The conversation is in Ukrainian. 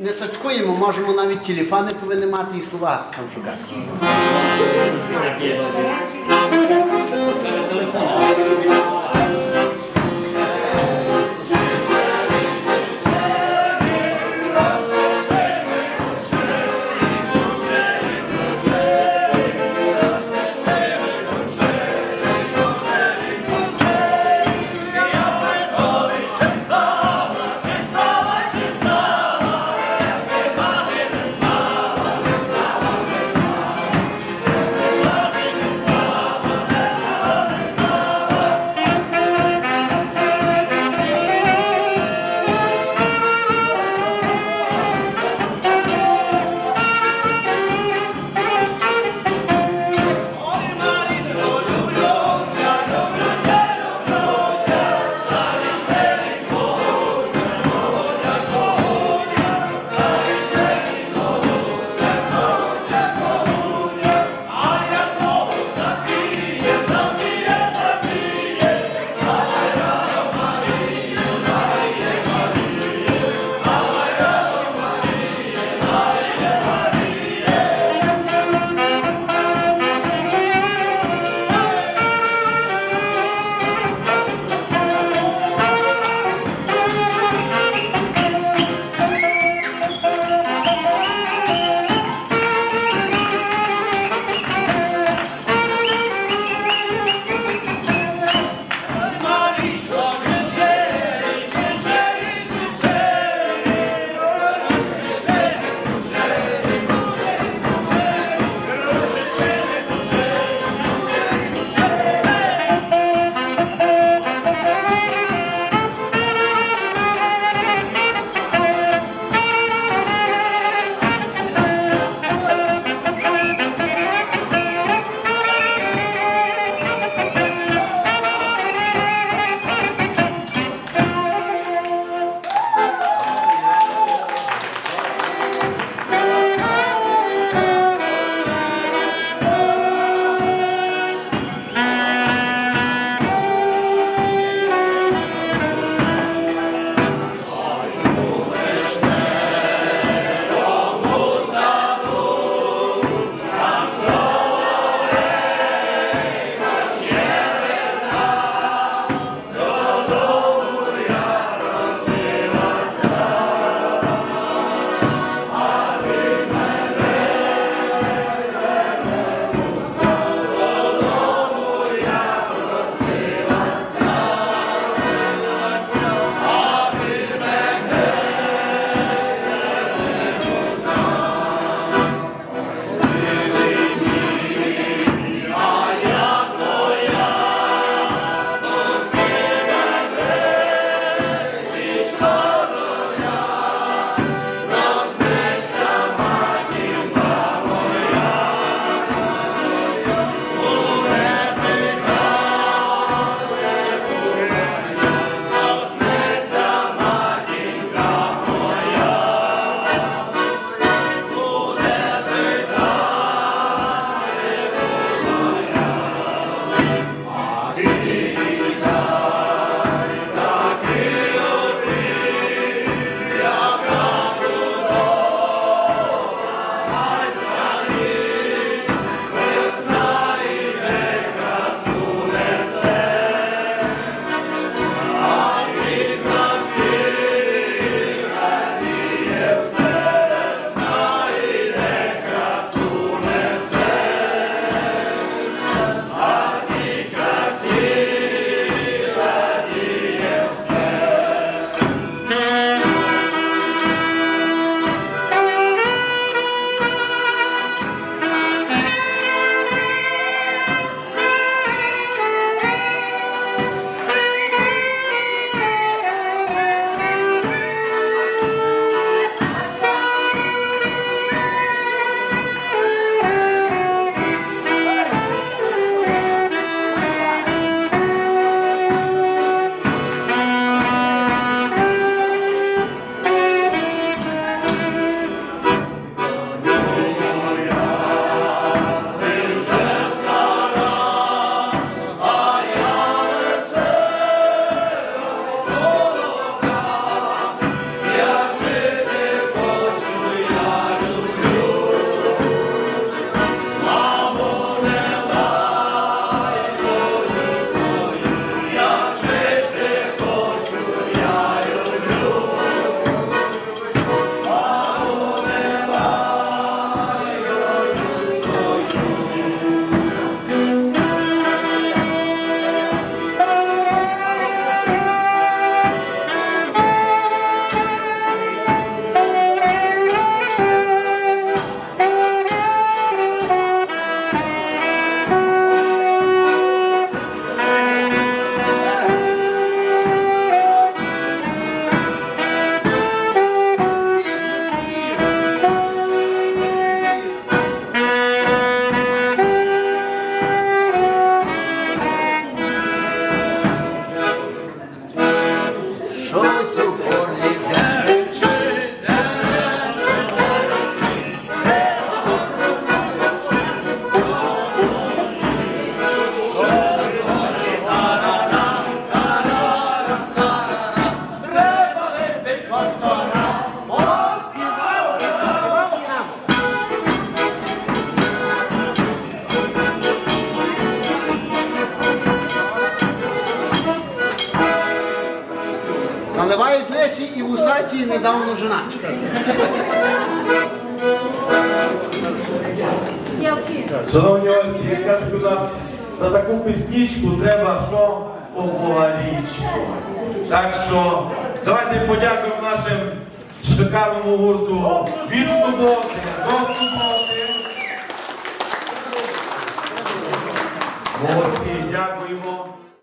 не сачкуємо, можемо навіть телефони повинні мати і слова там шукати. І вусаті недавно женаті. Шановні гості, як кажуть у нас, за таку піснічку треба що обогалічку. Так що давайте подякуємо нашим шикарному гурту від суботи до суботи. Молодці.